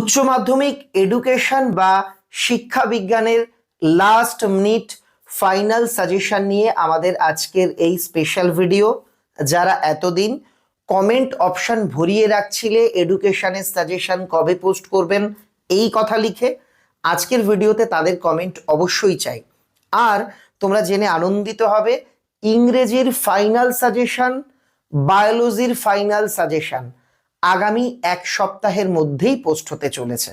উচ্চ মাধ্যমিক এডুকেশন বা শিক্ষা বিজ্ঞানের লাস্ট মিনিট ফাইনাল সাজেশন নিয়ে আমাদের আজকের এই স্পেশাল ভিডিও যারা এতদিন কমেন্ট অপশন ভরিয়ে রাখছিলে এডুকেশনের সাজেশন কবে পোস্ট করবেন এই কথা লিখে, আজকের ভিডিওতে তাদের কমেন্ট অবশ্যই চাই। আর তোমরা জেনে আনন্দিত হবে, ইংরেজির ফাইনাল সাজেশন বায়োলজির ফাইনাল সাজেশন আগামী এক সপ্তাহের মধ্যেই পোস্ট হতে চলেছে।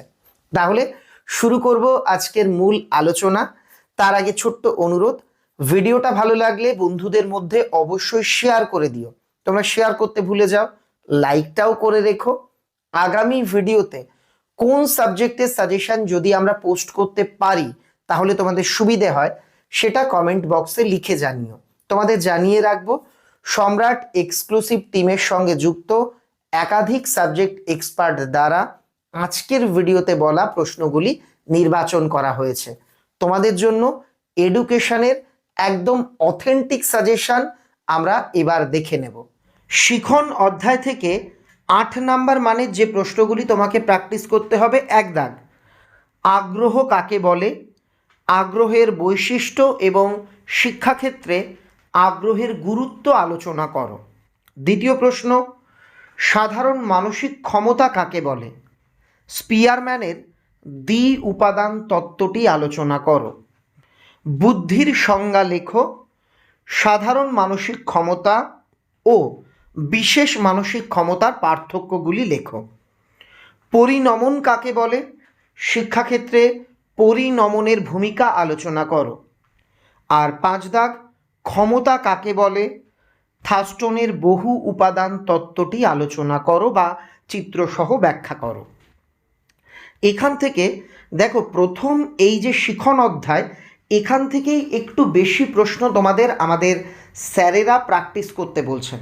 তাহলে শুরু করব আজকের মূল আলোচনা। তার আগে ছোট্ট অনুরোধ, ভিডিওটা ভালো লাগলে বন্ধুদের মধ্যে অবশ্যই শেয়ার করে দিও। তোমরা শেয়ার করতে ভুলে যাও, লাইকটাও করে রেখো। আগামী ভিডিওতে কোন সাবজেক্টের সাজেশন যদি আমরা পোস্ট করতে পারি, তাহলে তোমাদের সুবিধে হয়, সেটা কমেন্ট বক্সে লিখে জানিও। তোমাদের জানিয়ে রাখব, সম্রাট এক্সক্লুসিভ টিমের সঙ্গে যুক্ত একাধিক সাবজেক্ট এক্সপার্ট দ্বারা আজকের ভিডিওতে বলা প্রশ্নগুলি নির্বাচন করা হয়েছে। তোমাদের জন্য এডুকেশনের একদম অথেন্টিক সাজেশন আমরা এবার দেখে নেব। শিখন অধ্যায় থেকে আট নাম্বার মানের যে প্রশ্নগুলি তোমাকে প্র্যাকটিস করতে হবে এক দাগ। আগ্রহ কাকে বলে? আগ্রহের বৈশিষ্ট্য এবং শিক্ষাক্ষেত্রে আগ্রহের গুরুত্ব আলোচনা করো। দ্বিতীয় প্রশ্ন সাধারণ মানসিক ক্ষমতা কাকে বলে? স্পিয়ারম্যানের দ্বি উপাদান তত্ত্বটি আলোচনা করো। বুদ্ধির সংজ্ঞা লেখো, সাধারণ মানসিক ক্ষমতা ও বিশেষ মানসিক ক্ষমতার পার্থক্যগুলি লেখো। পরিণমন কাকে বলে? শিক্ষাক্ষেত্রে পরিণমনের ভূমিকা আলোচনা করো। আর পাঁচ দাগ, ক্ষমতা কাকে বলে? থাস্টনের বহু উপাদান তত্ত্বটি আলোচনা করো বা চিত্রসহ ব্যাখ্যা করো। এখান থেকে দেখো, প্রথম এই যে শিখন অধ্যায়, এখান থেকেই একটু বেশি প্রশ্ন তোমাদের আমাদের স্যারেরা প্র্যাকটিস করতে বলছেন।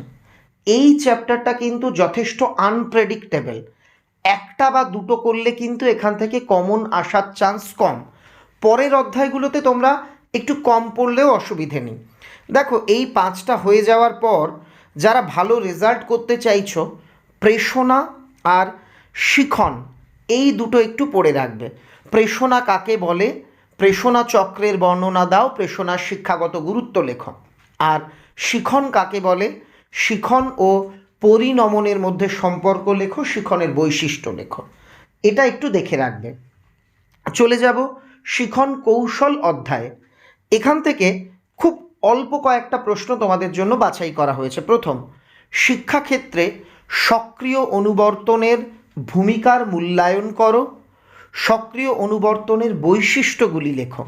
এই চ্যাপ্টারটা কিন্তু যথেষ্ট আনপ্রেডিক্টেবল একটা বা দুটো করলে কিন্তু এখান থেকে কমন আসার চান্স কম। পরের অধ্যায়গুলোতে তোমরা একটু কম পড়লেও অসুবিধে নেই। দেখো, এই পাঁচটা হয়ে যাওয়ার পর যারা ভালো রেজাল্ট করতে চাইছো, প্রেষণা আর শিখন, এই দুটো একটু পড়ে রাখবে। প্রেষণা কাকে বলে? প্রেষণা চক্রের বর্ণনা দাও, প্রেষণার শিক্ষাগত গুরুত্ব লেখো। আর শিখন কাকে বলে? শিখন ও পরিণমনের মধ্যে সম্পর্ক লেখো, শিখনের বৈশিষ্ট্য লেখো। এটা একটু দেখে রাখবে। চলে যাব শিখন কৌশল অধ্যায়ে। এখান থেকে অল্প কয়েকটা প্রশ্ন তোমাদের জন্য বাছাই করা হয়েছে। প্রথম, শিক্ষাক্ষেত্রে সক্রিয় অনুবর্তনের ভূমিকার মূল্যায়ন করো, সক্রিয় অনুবর্তনের বৈশিষ্ট্যগুলি লেখো।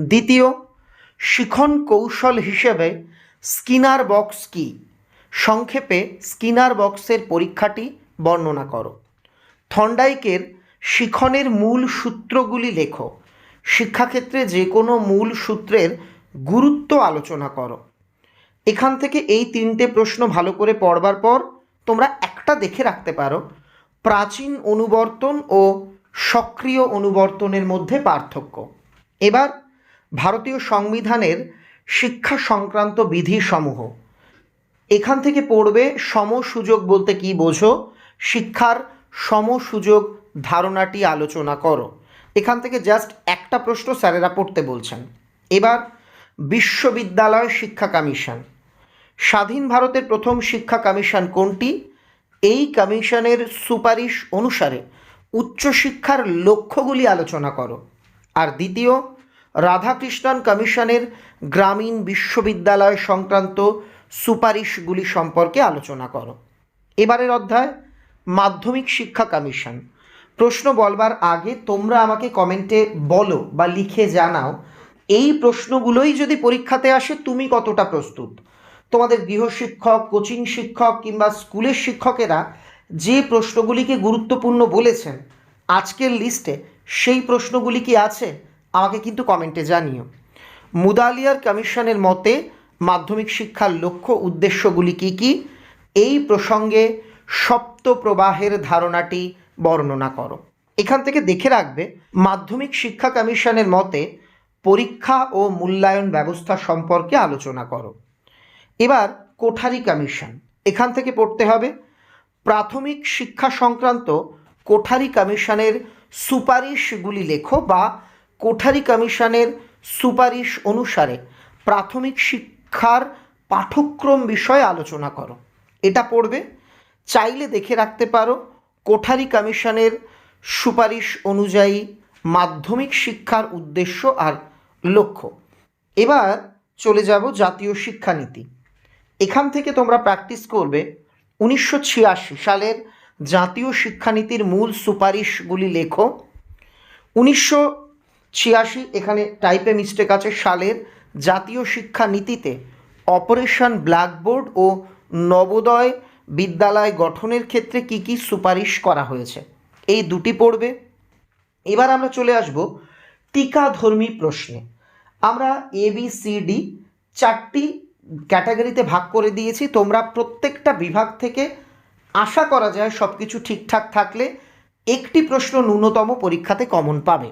দ্বিতীয়, শিখন কৌশল হিসেবে স্কিনার বক্স কি? সংক্ষেপে স্কিনার বক্সের পরীক্ষাটি বর্ণনা করো। থন্ডাইকের শিখনের মূল সূত্রগুলি লেখো। শিক্ষাক্ষেত্রে যে কোনো মূল সূত্রের গুরুত্ব আলোচনা করো। এখান থেকে এই তিনটে প্রশ্ন ভালো করে পড়বার পর তোমরা একটা দেখে রাখতে পারো। প্রাচীন অনুবর্তন ও সক্রিয় অনুবর্তনের মধ্যে পার্থক্য। এবার ভারতীয় সংবিধানের শিক্ষা সংক্রান্ত বিধিসমূহ। এখান থেকে পড়বে সমসুযোগ বলতে কি বোঝো? শিক্ষার সমসুযোগ ধারণাটি আলোচনা করো। এখান থেকে জাস্ট একটা প্রশ্ন স্যারেরা পড়তে বলছেন। এবার বিশ্ববিদ্যালয় শিক্ষা কমিশন। স্বাধীন ভারতের প্রথম শিক্ষা কমিশন কোনটি? এই কমিশনের সুপারিশ অনুসারে উচ্চশিক্ষার লক্ষ্যগুলি আলোচনা করো। আর দ্বিতীয়, রাধাকৃষ্ণন কমিশনের গ্রামীণ বিশ্ববিদ্যালয় সংক্রান্ত সুপারিশগুলি সম্পর্কে আলোচনা করো। এবারের অধ্যায়, মাধ্যমিক শিক্ষা কমিশন। প্রশ্ন বলবার আগে তোমরা আমাকে কমেন্টে বলো বা লিখে জানাও এই প্রশ্নগুলোই যদি পরীক্ষাতে আসে, তুমি কতটা প্রস্তুত? তোমাদের গৃহশিক্ষক, কোচিং শিক্ষক কিংবা স্কুলের শিক্ষকেরা যে প্রশ্নগুলিকে গুরুত্বপূর্ণ বলেছেন, আজকের লিস্টে সেই প্রশ্নগুলি কি আছে, আমাকে কিন্তু কমেন্টে জানিও। মুদালিয়ার কমিশনের মতে, মাধ্যমিক শিক্ষার লক্ষ্য উদ্দেশ্যগুলি কী কী? এই প্রসঙ্গে সপ্ত প্রবাহের ধারণাটি বর্ণনা করো। এখান থেকে দেখে রাখবে, মাধ্যমিক শিক্ষা কমিশনের মতে পরীক্ষা ও মূল্যায়ন ব্যবস্থা সম্পর্কে আলোচনা করো। এবার কোঠারি কমিশন এখান থেকে পড়তে হবে, প্রাথমিক শিক্ষা সংক্রান্ত কোঠারি কমিশনের সুপারিশগুলি লেখো বা কোঠারি কমিশনের সুপারিশ অনুসারে প্রাথমিক শিক্ষার পাঠ্যক্রম বিষয়ে আলোচনা করো। এটা পড়বে, চাইলে দেখে রাখতে পারো কোঠারি কমিশনের সুপারিশ অনুযায়ী মাধ্যমিক শিক্ষার উদ্দেশ্য আর লক্ষ্য। এবার চলে যাব জাতীয় শিক্ষানীতি। এখান থেকে তোমরা প্র্যাকটিস করবে উনিশশো ছিয়াশি সালের জাতীয় শিক্ষানীতির মূল সুপারিশগুলি লেখো। উনিশশো ছিয়াশি এখানে টাইপে মিস্টেক আছে। সালের জাতীয় শিক্ষানীতিতে অপারেশন ব্ল্যাকবোর্ড ও নবোদয় বিদ্যালয় গঠনের ক্ষেত্রে কি কি সুপারিশ করা হয়েছে? এই দুটি পড়বে। এবার আমরা চলে আসব টিকাধর্মী প্রশ্নে। আমরা এ বি সি ডি চারটি ক্যাটাগরিতে ভাগ করে দিয়েছি। তোমরা প্রত্যেকটা বিভাগ থেকে আশা করা যায় সব কিছু ঠিকঠাক থাকলে একটি প্রশ্ন ন্যূনতম পরীক্ষাতে কমন পাবে।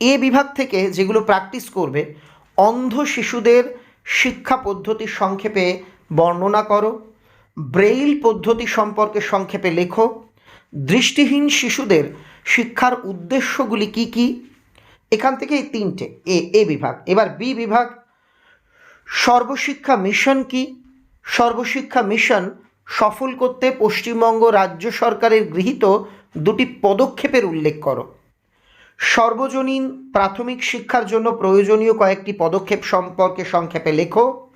এ বিভাগ থেকে যেগুলো প্র্যাকটিস করবে, অন্ধ শিশুদের শিক্ষা পদ্ধতি সংক্ষেপে বর্ণনা করো, ব্রেইল পদ্ধতি সম্পর্কে সংক্ষেপে লেখো, দৃষ্টিহীন শিশুদের শিক্ষার উদ্দেশ্যগুলি কি কি? এখান থেকে এই তিনটে, এ এ বিভাগ। এবার বি বিভাগ, সর্বশিক্ষা মিশন কি? সর্বশিক্ষা মিশন সফল করতে পশ্চিমবঙ্গ রাজ্য সরকারের গৃহীত দুটি পদক্ষেপের উল্লেখ করো। সর্বজনীন প্রাথমিক শিক্ষার জন্য প্রয়োজনীয় কয়েকটি পদক্ষেপ সম্পর্কে সংক্ষেপে লেখো।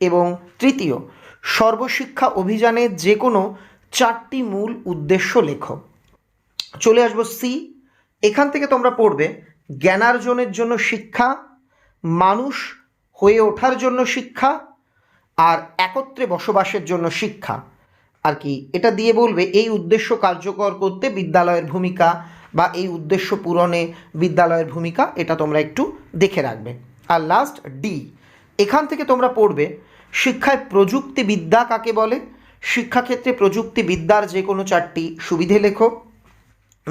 এবং তৃতীয়, সর্বশিক্ষা অভিযানের যে কোনো চারটি মূল উদ্দেশ্য লেখো। চলে আসব সি এখান থেকে তোমরা পড়বে জ্ঞানার্জনের জন্য শিক্ষা, মানুষ হয়ে ওঠার জন্য শিক্ষা, আর একত্রে বসবাসের জন্য শিক্ষা। আর কি, এটা দিয়ে বলবে, এই উদ্দেশ্য কার্যকর করতে বিদ্যালয়ের ভূমিকা বা এই উদ্দেশ্য পূরণে বিদ্যালয়ের ভূমিকা, এটা তোমরা একটু দেখে রাখবে। আর লাস্ট ডি এখান থেকে তোমরা পড়বে, শিক্ষায় প্রযুক্তিবিদ্যা কাকে বলে? শিক্ষাক্ষেত্রে প্রযুক্তিবিদ্যার যে কোনো চারটি সুবিধে লেখো।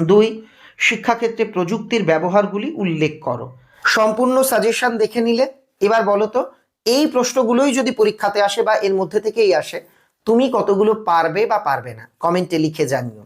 দুই, শিক্ষাক্ষেত্রে প্রযুক্তির ব্যবহারগুলি উল্লেখ করো। সম্পূর্ণ সাজেশন দেখে নিলে, এবার বলো তো, এই প্রশ্নগুলোই যদি পরীক্ষাতে আসে বা এর মধ্যে থেকেই আসে, তুমি কতগুলো পারবে বা পারবে না? কমেন্টে লিখে জানিও।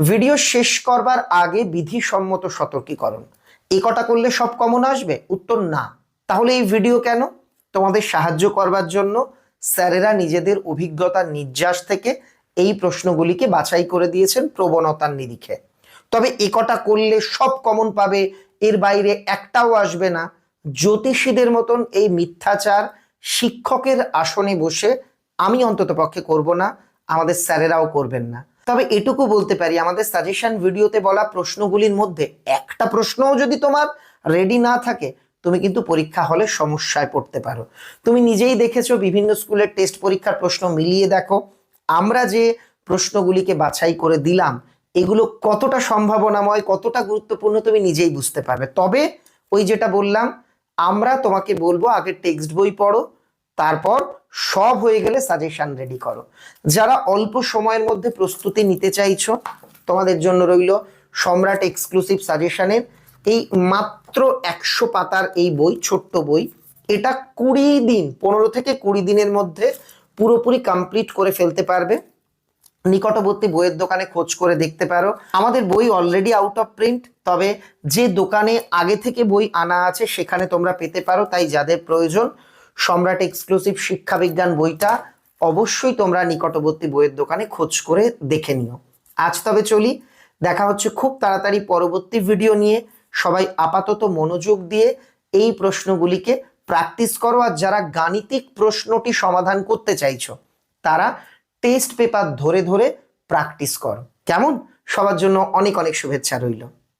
ভিডিও শেষ করবার আগে বিধিসম্মত সতর্কীকরণ। এই কটা করলে সব কমন আসবে? উত্তর না। তাহলে এই ভিডিও কেন? তোমাদের সাহায্য করবার জন্য স্যারেরা নিজেদের অভিজ্ঞতার নির্যাস থেকে এই প্রশ্নগুলিকে বাছাই করে দিয়েছেন প্রবণতার নিরিখে। তবে একটা করলে সব কমন পাবে, এর বাইরে একটাও আসবে না। জ্যোতিষীদের মতন এই মিথ্যাচার শিক্ষকের আসনে বসে আমি অন্তত পক্ষে করব না, আমাদের স্যারেরাও করবেন না। তবে এটুকু বলতে পারি, আমাদের সাজেশন ভিডিওতে বলা প্রশ্নগুলির মধ্যে একটা প্রশ্নও যদি তোমার রেডি না থাকে, তুমি কিন্তু পরীক্ষা হলে সমস্যায় পড়তে পারো। তুমি নিজেই দেখেছ বিভিন্ন স্কুলের টেস্ট পরীক্ষার প্রশ্ন মিলিয়ে দেখো। আমরা যে প্রশ্নগুলিকে বাছাই করে দিলাম এগুলো কতটা সম্ভাবনাময়, কতটা গুরুত্বপূর্ণ তুমি নিজেই বুঝতে পারবে। তবে ওই যেটা বললাম, আমরা তোমাকে বলব, আগে টেক্সট বই পড়ো, তারপর সব হয়ে গেলে সাজেশন রেডি করো। যারা অল্প সময়ের মধ্যে প্রস্তুতি নিতে চাইছো, তোমাদের জন্য রইল সম্রাট এক্সক্লুসিভ সাজেশনের এই মাত্র একশো পাতার এই বই, ছোট্ট বই। এটা কুড়ি দিন, পনেরো থেকে কুড়ি দিনের মধ্যে পুরোপুরি কমপ্লিট করে ফেলতে পারবে। নিকটবর্তী বইয়ের দোকানে খোঁজ করে দেখতে পারো। আমাদের বই অলরেডি আউট অফ প্রিন্ট তবে যে দোকানে আগে থেকে বই আনা আছে সেখানে তোমরা পেতে পারো, তাই যাদের প্রয়োজন, সম্রাট এক্সক্লুসিভ শিক্ষা বিজ্ঞান বইটা অবশ্যই তোমরা নিকটবর্তী বইয়ের দোকানে খোঁজ করে দেখে নিও। আজ তবে চলি, দেখা হচ্ছে খুব তাড়াতাড়ি পরবর্তী ভিডিও নিয়ে। সবাই আপাতত মনোযোগ দিয়ে এই প্রশ্নগুলিকে প্র্যাকটিস করো, আর যারা গাণিতিক প্রশ্নটি সমাধান করতে চাইছো, তারা টেস্ট পেপার ধরে ধরে প্র্যাকটিস কর। কেমন? সবার জন্য অনেক অনেক শুভেচ্ছা রইল।